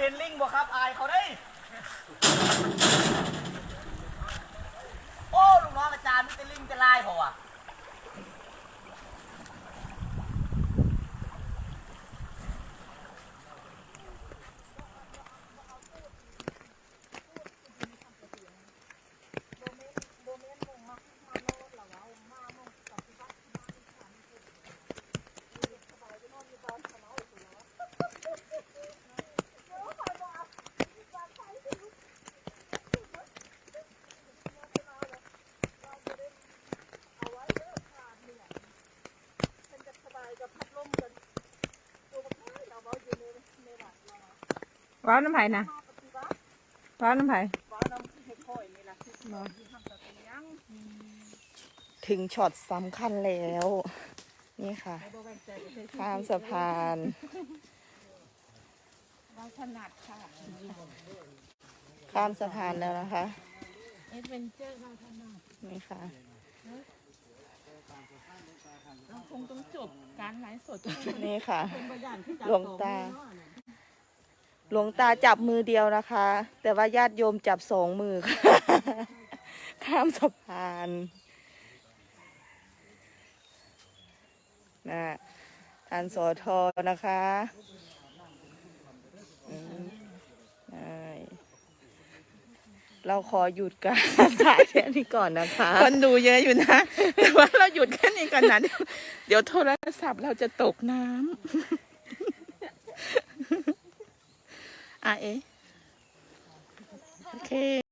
เห็นลิงบ่ครับ อายเขาได้ โอ้ลูกน้องอาจารย์มันเป็นลิงจะลายเปล่าวะ ว้าวน้ำไผ่นะว้าวน้ำไผ่ถึงช็อตสำคัญแล้ว นี่ค่ะข้ามสะพานเราถนัดค่ะข้ามสะพานแล้วนะคะเอ็ดเวนเจอร์เราถนัดนี่ค่ะเราคงต้องจบการไลฟ์สดนี่ค่ะเป็นประหยัดที่จะหลวงตา หลวงตาจับมือเดียวนะคะ แต่ว่าญาติโยมจับสองมือค่ะข้ามสะพานนะท่านสอทอนะคะเราขอหยุดการถ่ายแค่นี้ก่อนนะคะ คนดูเยอะอยู่นะ แต่ว่าเราหยุดแค่นี้ก่อนนะ เดี๋ยวเดี๋ยวโทรศัพท์เราจะตกน้ำ อะเอ๊โอเค